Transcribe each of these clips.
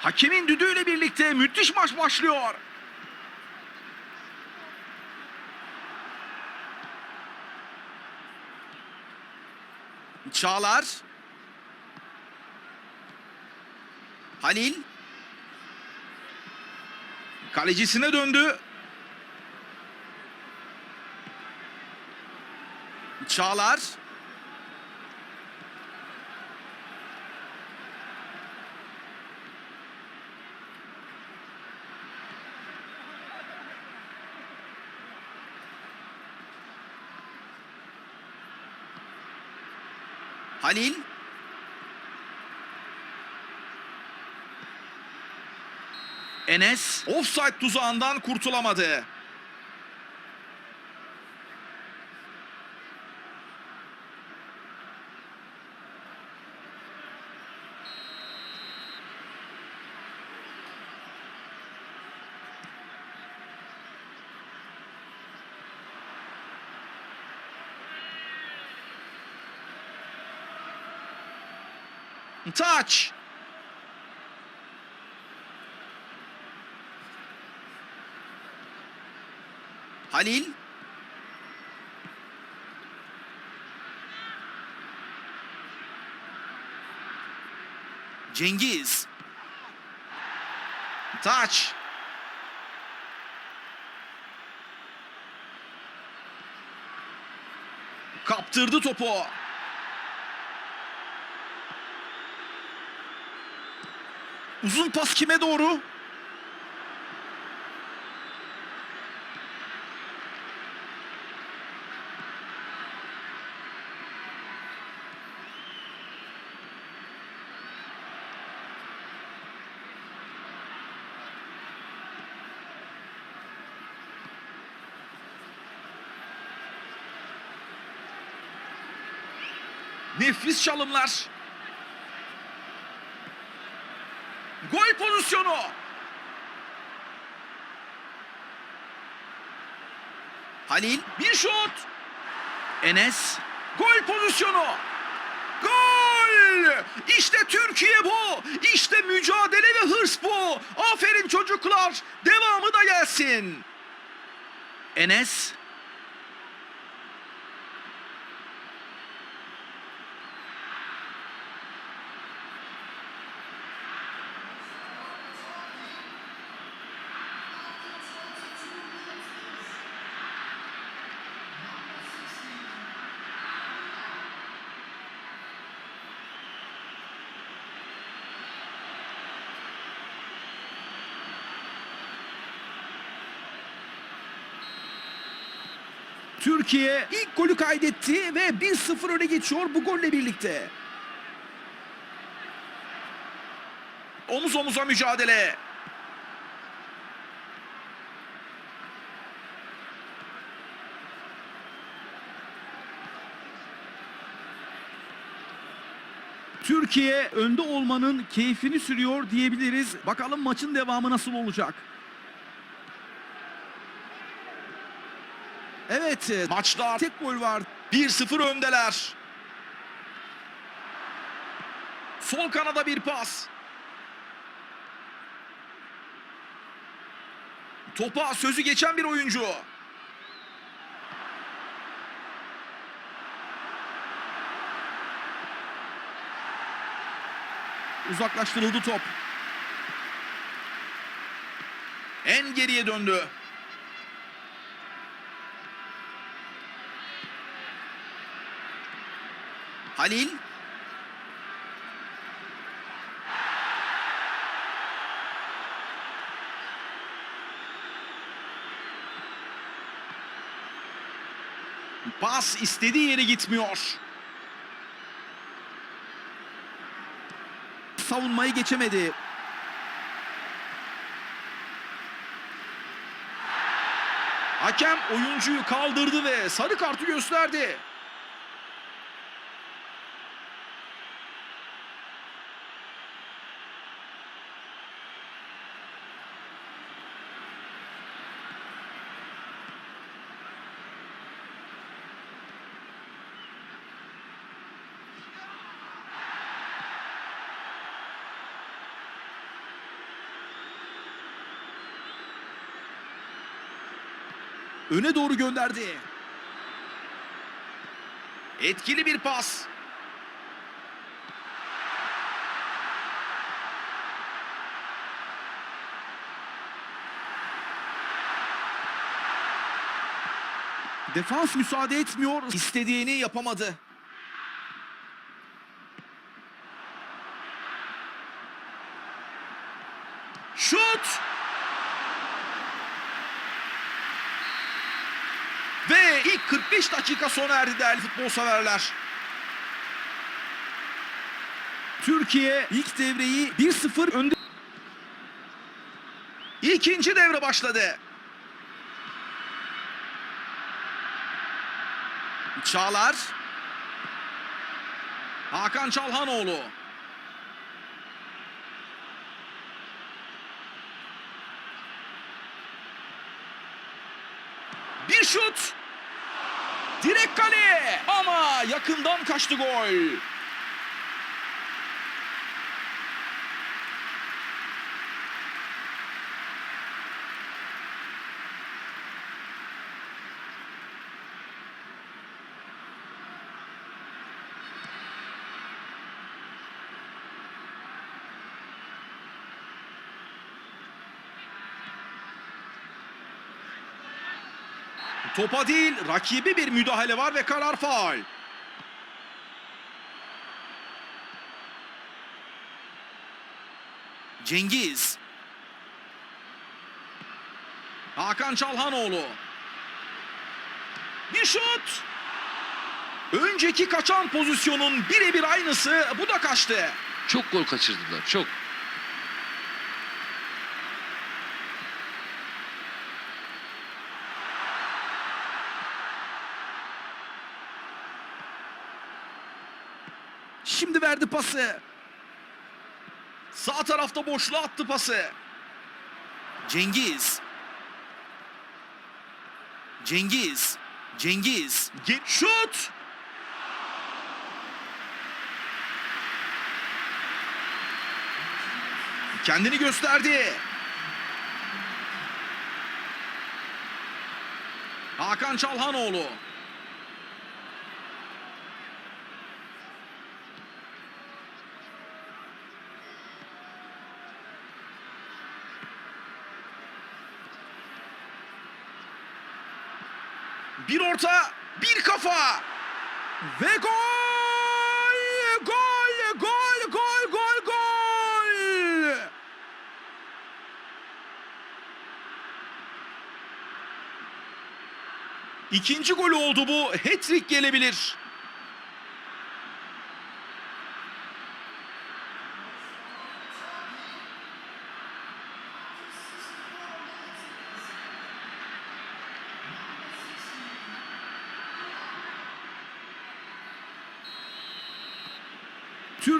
Hakemin düdüğüyle birlikte müthiş maç başlıyor. Çağlar. Halil. Kalecisine döndü. Çağlar. Halil. Enes offside tuzağından kurtulamadı. Taç. Halil. Cengiz. Taç. Kaptırdı topu. Uzun pas kime doğru? Nefis çalımlar. Gol pozisyonu. Halil bir şut. Enes gol pozisyonu. Gol! İşte Türkiye bu. İşte mücadele ve hırs bu. Aferin çocuklar. Devamı da gelsin. Enes Türkiye ilk golü kaydetti ve 1-0 öne geçiyor bu golle birlikte. Omuz omuza mücadele. Türkiye önde olmanın keyfini sürüyor diyebiliriz. Bakalım maçın devamı nasıl olacak? Evet, e, maçta tek gol var. 1-0 öndeler. Sol kanada bir pas. Topa sözü geçen bir oyuncu. Uzaklaştırıldı top. En geriye döndü. Halil. Pas istediği yere gitmiyor. Savunmayı geçemedi. Hakem oyuncuyu kaldırdı ve sarı kartı gösterdi. Öne doğru gönderdi. Etkili bir pas. Defans müsaade etmiyor. İstediğini yapamadı. Şut! Ve ilk 45 dakika sona erdi değerli futbol severler. Türkiye ilk devreyi 1-0 önde. İkinci devre başladı. Çağlar. Hakan Çalhanoğlu. Bir şut. Direkt kale ama yakından kaçtı gol. Topa değil rakibi bir müdahale var ve karar faul. Cengiz. Hakan Çalhanoğlu. Bir şut. Önceki kaçan pozisyonun birebir aynısı bu da kaçtı. Çok gol kaçırdılar. Çok. Şimdi verdi pası. Sağ tarafta boşluğa attı pası. Cengiz. Cengiz. Cengiz. Ge- Şut. Kendini gösterdi. Hakan Çalhanoğlu. Bir orta, bir kafa. Ve gol! Gol! Gol! Gol! Gol! Gol! İkinci golü oldu bu. Hat-trick gelebilir.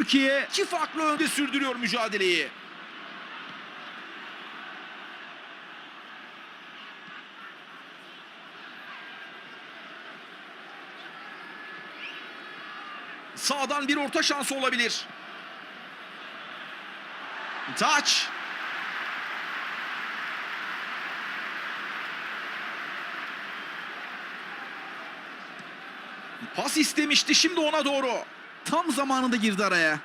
Türkiye iki farklı önde sürdürüyor mücadeleyi. Sağdan bir orta şansı olabilir. Taç. Pas istemişti şimdi ona doğru. Tam zamanında girdi araya.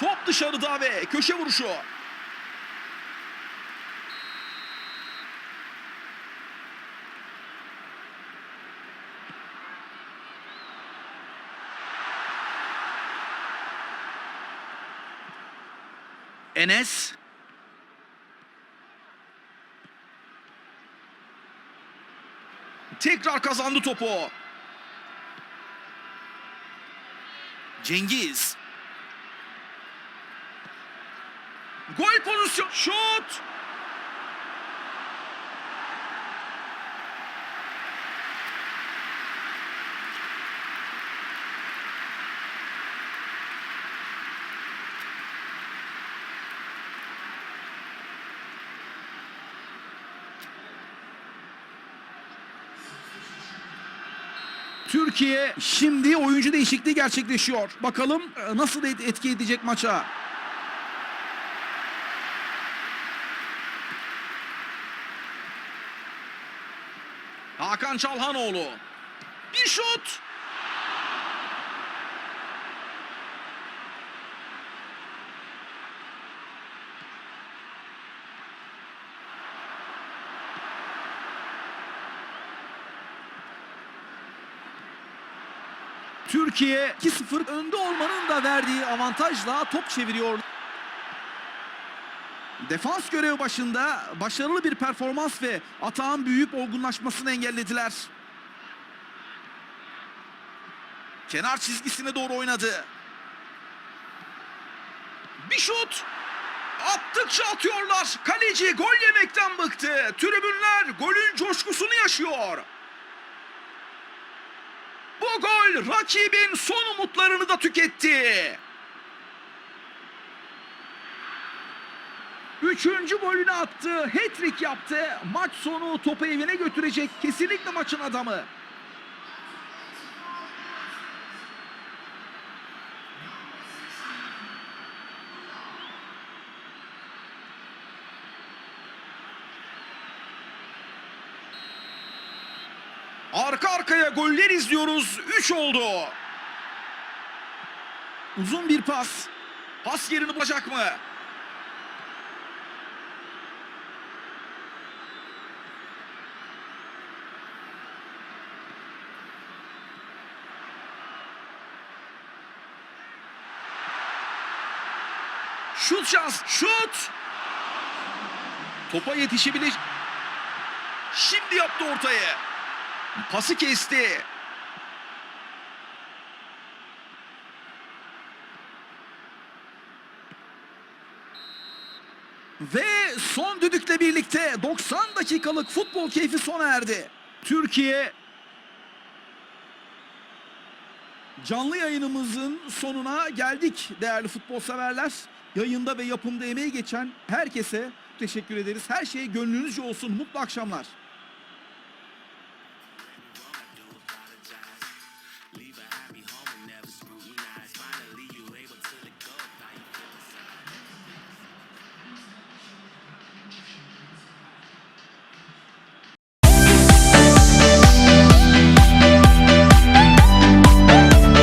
Top dışarıda ve köşe vuruşu. Enes. Tekrar kazandı topu. Cengiz. Gol pozisyon. Şut. Türkiye şimdi oyuncu değişikliği gerçekleşiyor. Bakalım e, nasıl et- etki edecek maça. Hakan Çalhanoğlu. Bir şut. Türkiye 2-0 önde olmanın da verdiği avantajla top çeviriyor. Defans görevi başında başarılı bir performans ve atağın büyüyüp olgunlaşmasını engellediler. Kenar çizgisine doğru oynadı. Bir şut. Attıkça atıyorlar. Kaleci gol yemekten bıktı. Tribünler golün coşkusunu yaşıyor. Bu gol rakibin son umutlarını da tüketti. Üçüncü golünü attı, hat-trick yaptı. Maç sonu topu evine götürecek kesinlikle maçın adamı. Arka arkaya goller izliyoruz. 3 oldu. Uzun bir pas. Pas yerini bulacak mı? Şut şans. Şut. Topa yetişebilecek. Şimdi yaptı ortayı. Pası kesti. Ve son düdükle birlikte 90 dakikalık futbol keyfi sona erdi. Türkiye canlı yayınımızın sonuna geldik değerli futbol severler. Yayında ve yapımda emeği geçen herkese teşekkür ederiz. Her şey gönlünüzce olsun. Mutlu akşamlar.